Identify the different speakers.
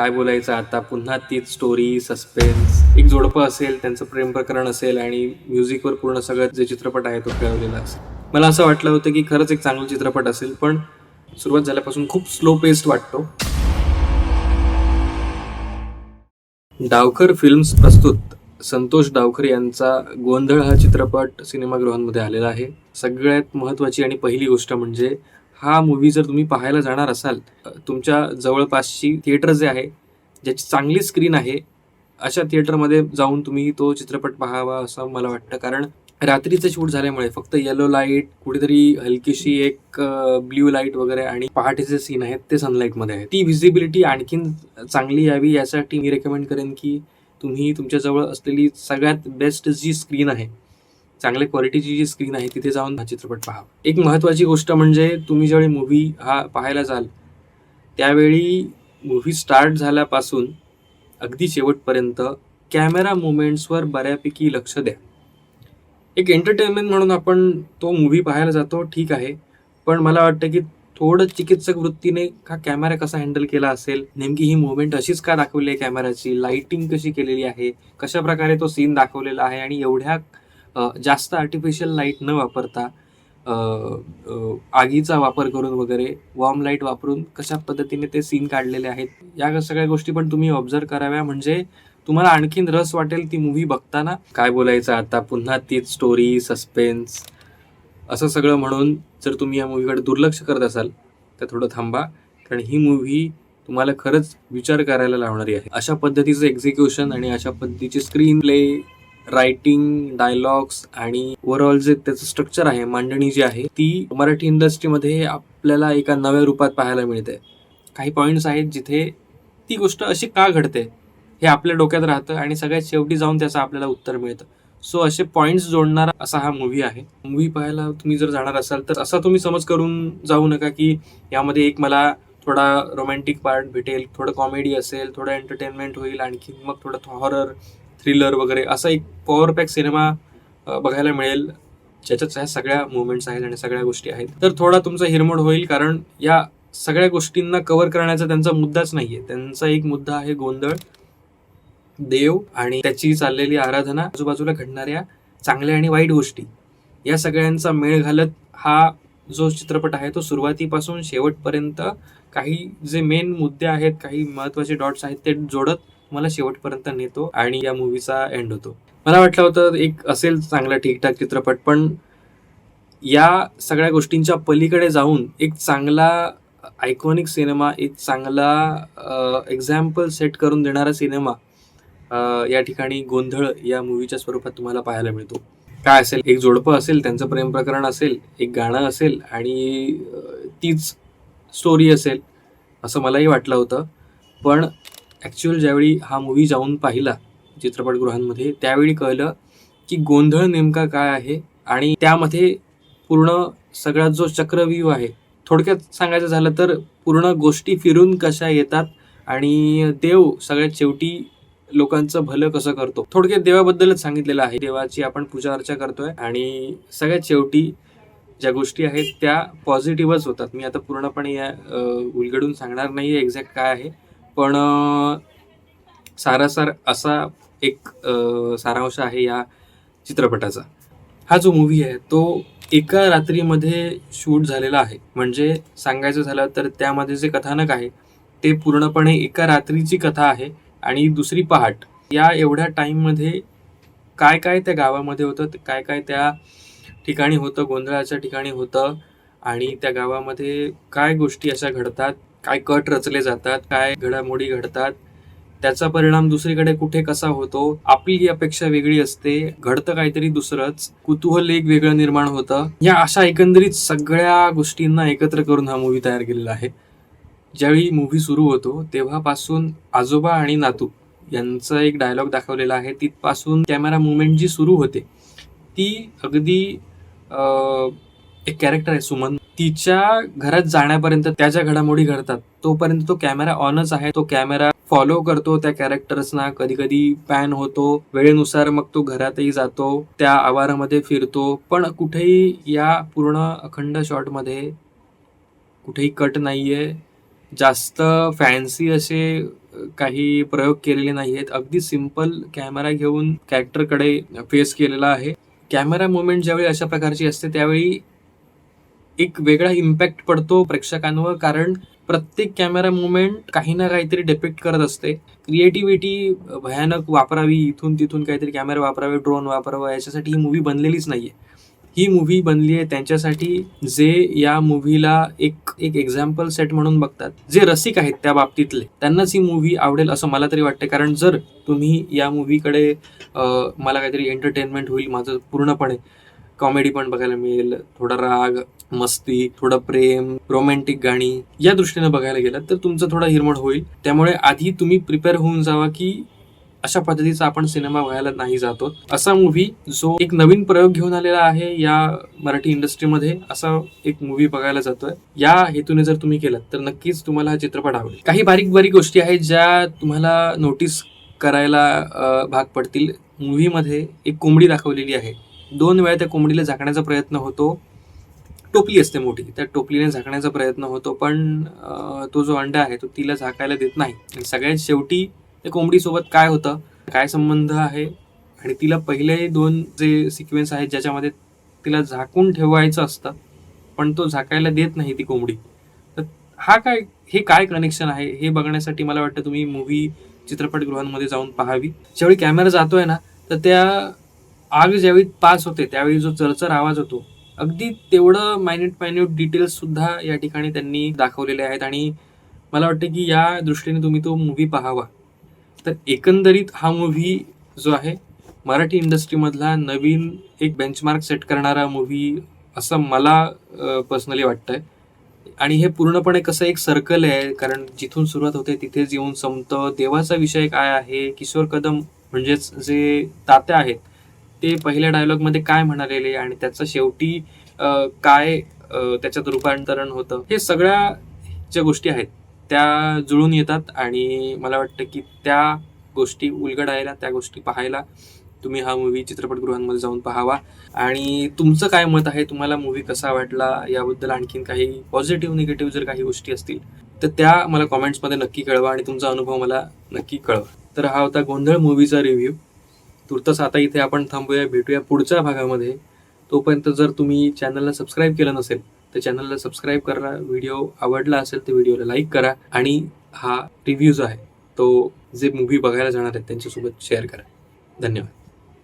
Speaker 1: काय बोलायचं आता? पुन्हा तीच स्टोरी सस्पेन्स एक जोडपं असेल त्यांचं प्रेम प्रकरण असेल आणि म्युझिकवर पूर्ण सगळं जे चित्रपट आहे तो खेळवलेला असेल. मला असं वाटलं होतं की खरंच एक चांगला चित्रपट असेल पण सुरुवात झाल्यापासून खूप स्लो पेस्ट वाटतो. डावकर फिल्म्स प्रस्तुत. संतोष डावकर यांचा गोंधळ हा चित्रपट सिनेमागृहांमध्ये आलेला आहे. सगळ्यात महत्त्वाची आणि पहिली गोष्ट म्हणजे हा मूवी जर तुम्ही पाहायला जाणार असाल तुमच्या जवळपासची थिएटर जे आहे ज्याची चांगली स्क्रीन आहे अशा थिएटरमध्ये जाऊन तुम्ही तो चित्रपट पाहावा असं मला वाटतं. कारण रात्रीचं शूट झाल्यामुळे फक्त येलो लाइट कुठेतरी हलकीशी एक ब्ल्यू लाइट वगैरे आणि पहाटेचे सीन आहेत ते सनलाईटमध्ये आहेत. ती व्हिजिबिलिटी आणखीन चांगली यावी यासाठी मी रेकमेंड करेन की तुम्ही तुमच्याजवळ असलेली सगळ्यात बेस्ट जी स्क्रीन आहे चांगल्या क्वालिटीची जी स्क्रीन आहे तिथे जाऊन हा चित्रपट पहा एक महत्त्वाची गोष्ट म्हणजे तुम्ही ज्यावेळी मूव्ही हा पाहायला जाल त्यावेळी मूव्ही स्टार्ट झाल्यापासून अगदी शेवटपर्यंत कॅमेरा मुवमेंट्सवर बऱ्यापैकी लक्ष द्या. एक एंटरटेनमेंट म्हणून आपण तो मूव्ही पाहायला जातो ठीक आहे. पण मला वाटतं की थोडं चिकित्सक वृत्तीने हा कॅमेरा कसा हँडल केला असेल नेमकी ही मुवमेंट अशीच का दाखवली आहे कॅमेराची लाइटिंग कशी केलेली आहे? कशा प्रकारे तो सीन दाखवलेला आहे? आणि एवढ्या जास्त आर्टिफिशियल लाइट न वापरता आगीचा वापर करून वगैरे वॉर्म लाइट वापरून कशा पद्धतीने ते सीन काढलेले आहेत या सगळ्या गोष्टी पण तुम्ही ऑब्झर्व कराव्या. म्हणजे तुम्हाला आणखीन रस वाटेल ती मूव्ही बघताना. काय बोलायचं आता? पुन्हा तीच स्टोरी सस्पेन्स असं सगळं म्हणून जर तुम्ही या मूवीकडे दुर्लक्ष करत असाल तर थोडं थांबा. कारण ही मूव्ही तुम्हाला खरंच विचार करायला लावणारी आहे. अशा पद्धतीचं एक्झिक्युशन आणि अशा पद्धतीची स्क्रीन प्ले रायटिंग डायलॉग्स आणि ओव्हरऑल जे त्याचं स्ट्रक्चर आहे मांडणी जी आहे ती मराठी इंडस्ट्रीमध्ये आपल्याला एका नव्या रूपात पाहायला मिळते. काही पॉईंट्स आहेत जिथे ती गोष्ट अशी का घडते हे आपल्या डोक्यात राहतं आणि सगळ्यात शेवटी जाऊन त्याचं आपल्याला उत्तर मिळतं. सो असे पॉईंट्स जोडणारा असा हा मूवी आहे. मूवी पाहायला तुम्ही जर जाणार असाल तर असा तुम्ही समज करून जाऊ नका की यामध्ये एक मला थोडा रोमॅन्टिक पार्ट भेटेल थोडं कॉमेडी असेल थोडं एंटरटेनमेंट होईल आणखी मग थोडं हॉरर थ्रिलर वगैरे असा एक पॉवर पॅक सिनेमा बघायला मिळेल. ज्याच्यात ह्या सगळ्या मुवमेंट्स आहेत आणि सगळ्या गोष्टी आहेत. तर थोडा तुमचा हिरमोड होईल कारण या सगळ्या गोष्टींना कव्हर करण्याचा त्यांचा मुद्दाच नाहीये. त्यांचा एक मुद्दा आहे गोंधळ देव आणि त्याची चाललेली आराधना. आजूबाजूला घडणाऱ्या चांगल्या आणि वाईट गोष्टी या सगळ्यांचा मेळ घालत हा जो चित्रपट आहे तो सुरुवातीपासून शेवटपर्यंत काही जे मेन मुद्दे आहेत काही महत्त्वाचे डॉट्स आहेत ते जोडत मला शेवटपर्यंत नेतो आणि या मूवीचा एंड होतो. मला वाटलं होतं एक असेल चांगला ठीकठाक चित्रपट पण या सगळ्या गोष्टींच्या पलीकडे जाऊन एक चांगला आयकॉनिक सिनेमा एक चांगला एक्झाम्पल सेट करून देणारा सिनेमा या ठिकाणी गोंधळ या मूवीच्या स्वरूपात तुम्हाला पाहायला मिळतो. काय असेल? एक जोडपं असेल त्यांचं प्रेम प्रकरण असेल एक गाणं असेल आणि तीच स्टोरी असेल असं मलाही वाटलं होतं. पण ॲक्च्युअल ज्यावेळी हा मूवी जाऊन पाहिला चित्रपटगृहांमध्ये त्यावेळी कळलं की गोंधळ नेमका काय आहे आणि त्यामध्ये पूर्ण सगळा जो चक्रव्यूह आहे थोडक्यात सांगायचं झालं तर पूर्ण गोष्टी फिरून कशा येतात आणि देव सगळ्यात शेवटी लोकांचं भलं कसं करतो. थोडक्यात देवाबद्दलच सांगितलेलं आहे. देवाची आपण पूजा अर्चा करतोय आणि सगळ्यात शेवटी ज्या गोष्टी आहेत त्या पॉझिटिव्हच होतात. मी आता पूर्णपणे या उलगडून सांगणार नाही एक्झॅक्ट काय आहे. पण सारासार असा एक सारांश आहे या चित्रपटाचा. हा जो मूवी आहे तो एका रात्रीमध्ये शूट झालेला आहे. म्हणजे सांगायचं झालं तर त्यामध्ये जे कथानक आहे ते पूर्णपणे एका रात्रीची कथा आहे आणि दुसरी पहाट. या एवढ्या टाईममध्ये काय काय त्या गावामध्ये होतं काय काय त्या ठिकाणी होतं गोंधळाच्या ठिकाणी होतं आणि त्या गावामध्ये काय गोष्टी अशा घडतात काय कट रचले जातात काय घडामोडी घडतात त्याचा परिणाम दुसरीकडे कुठे कसा होतो आपली ही अपेक्षा वेगळी असते घडतं काहीतरी दुसरंच कुतूहल एक वेगळं निर्माण होतं. या अशा एकंदरीत सगळ्या गोष्टींना एकत्र करून हा मूवी तयार केलेला आहे. ज्यावेळी मूवी सुरू होतो तेव्हापासून आजोबा आणि नातू यांचा एक डायलॉग दाखवलेला आहे. तिथपासून कॅमेरा मुवमेंट जी सुरू होते ती अगदी एक कॅरेक्टर आहे सुमन. तिच्या घरात जाण्यापर्यंत त्या ज्या घडामोडी घडतात. तोपर्यंत तो कॅमेरा ऑनच आहे. तो कॅमेरा फॉलो करतो त्या कॅरेक्टर्सना कधी कधी पॅन होतो. वेळेनुसार मग तो घरातही जातो. त्या आवारामध्ये फिरतो. पण कुठेही या पूर्ण अखंड शॉटमध्ये कुठेही कट नाहीये. जास्त फॅन्सी असे काही प्रयोग केलेले नाही आहेत अगदी सिंपल कॅमेरा घेऊन कॅरेक्टरकडे फेस केलेला आहे. कॅमेरा मुवमेंट ज्यावेळी अशा प्रकारची असते त्यावेळी एक वेगळा इम्पॅक्ट पडतो प्रेक्षकांवर कारण प्रत्येक कॅमेरा मुवमेंट काही ना काहीतरी डिपेक्ट करत असते. क्रिएटिव्हिटी भयानक वापरावी इथून तिथून काहीतरी कॅमेरा वापरावे ड्रोन वापरावा याच्यासाठी ही मूव्ही बनलेलीच नाही आहे ही मूव्ही बनली आहे त्यांच्यासाठी जे या मूव्हीला एक एक एक्झाम्पल सेट म्हणून बघतात. जे रसिक आहेत त्या बाबतीतले. त्यांनाच ही मूव्ही आवडेल असं मला तरी वाटते कारण जर तुम्ही या मूव्हीकडे मला काहीतरी एंटरटेनमेंट होईल माझं पूर्णपणे कॉमेडी पण बघायला मिळेल. थोडा राग मस्ती थोडं प्रेम रोमॅन्टिक गाणी या दृष्टीने बघायला गेलात तर तुमचं थोडा हिरमड होईल. त्यामुळे आधी तुम्ही प्रिपेअर होऊन जावा की अशा पद्धतीचा आपण सिनेमा बघायला नाही जातो. असा मूव्ही जो एक नवीन प्रयोग घेऊन आलेला आहे या मराठी इंडस्ट्रीमध्ये असा एक मूव्ही बघायला जातोय. या हेतूने जर तुम्ही केलात तर नक्कीच तुम्हाला हा चित्रपट आवडेल. काही बारीक बारीक गोष्टी आहेत ज्या तुम्हाला नोटीस करायला भाग पडतील. मूव्हीमध्ये एक कोंबडी दाखवलेली आहे. दोन वेळा त्या कोंबडीला झाकण्याचा प्रयत्न होतो. टोपली असते मोठी त्या टोपलीने झाकण्याचा प्रयत्न होतो पण तो जो अंडा आहे तो तिला झाकायला देत नाही. आणि सगळ्यात शेवटी त्या कोंबडीसोबत काय होतं? काय संबंध आहे? आणि तिला पहिले दोन जे सिक्वेन्स आहेत ज्याच्यामध्ये तिला झाकून ठेवायचं असतं पण तो झाकायला देत नाही ती कोंबडी. तर हा काय हे काय कनेक्शन आहे? हे बघण्यासाठी मला वाटतं तुम्ही मूवी चित्रपटगृहांमध्ये जाऊन पाहावी. ज्यावेळी कॅमेरा जातोय ना तर त्या आग ज्यावेळी पास होते त्यावेळी जो चरचर आवाज होतो अगदी तेवढं मायन्यूट मायन्यूट डिटेल्स सुद्धा या ठिकाणी त्यांनी दाखवलेले आहेत आणि मला वाटतं की या दृष्टीने तुम्ही तो मूव्ही पाहावा. तर एकंदरीत हा मूव्ही जो आहे मराठी इंडस्ट्रीमधला नवीन एक बेंचमार्क सेट करणारा मूव्ही असं मला पर्सनली वाटतं आहे आणि हे पूर्णपणे कसं एक सर्कल आहे कारण जिथून सुरुवात होते तिथेच येऊन संपतं. देवाचा विषय काय आहे किशोर कदम म्हणजेच जे तात्या आहेत ते पहिल्या डायलॉगमध्ये काय म्हणालेले आणि त्याचं शेवटी काय त्याच्यात रूपांतरण होतं हे सगळ्या ज्या गोष्टी आहेत त्या जुळून येतात आणि मला वाटतं की त्या गोष्टी उलगडायला त्या गोष्टी पाहायला तुम्ही हा मूवी चित्रपटगृहांमध्ये जाऊन पाहावा. आणि तुमचं काय मत आहे? तुम्हाला मूवी कसा वाटला? याबद्दल आणखीन काही पॉझिटिव्ह निगेटिव्ह जर काही गोष्टी असतील तर त्या मला कॉमेंट्समध्ये नक्की कळवा आणि तुमचा अनुभव मला नक्की कळवा. तर हा होता गोंधळ मूवीचा रिव्ह्यू तुर्तास आता इथे आपण थांबूया भेटूया पुढच्या भागामध्ये. तोपर्यंत जर तुम्ही चॅनलला सबस्क्राईब केलं नसेल तर चॅनलला सबस्क्राईब करा. व्हिडिओ आवडला असेल तर व्हिडिओला लाईक करा आणि हा रिव्ह्यू जो आहे तो जे मूव्ही बघायला जाणार आहेत त्यांच्यासोबत शेअर करा. धन्यवाद.